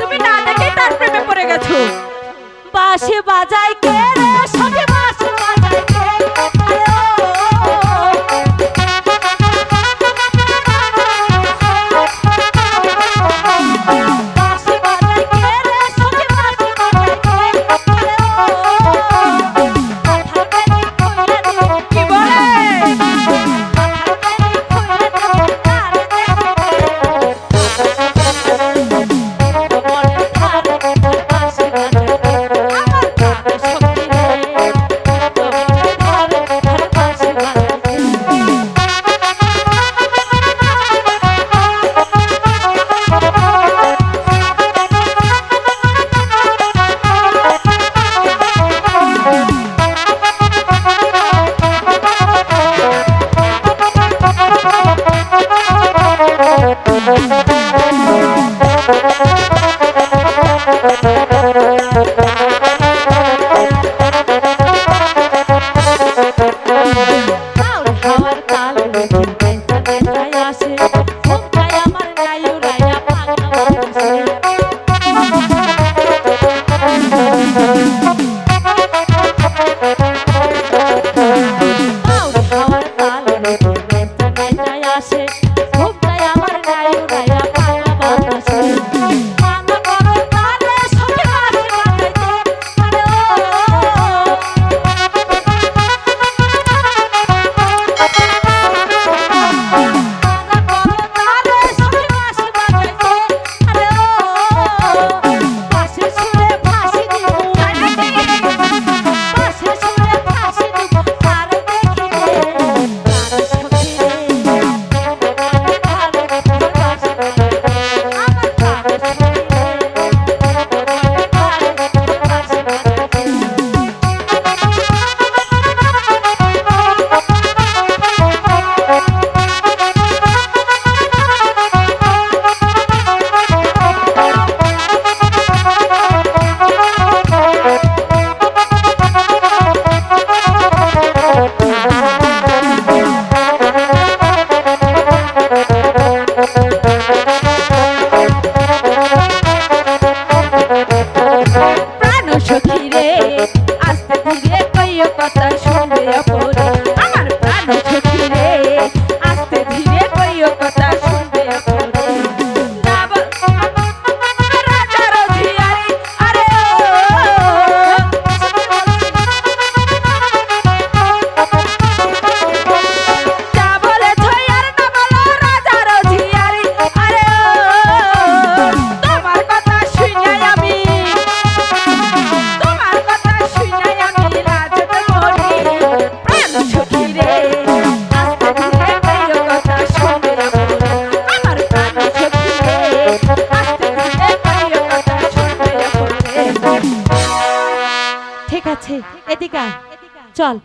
তুমি না দেখে তার প্রেমে পড়ে গেছো। বাসে বাজায় কে? Thank you. রে। আস্তে ধীরে কইও কথা শুনে পড়ে। যাচ্ছে এদিকা চল।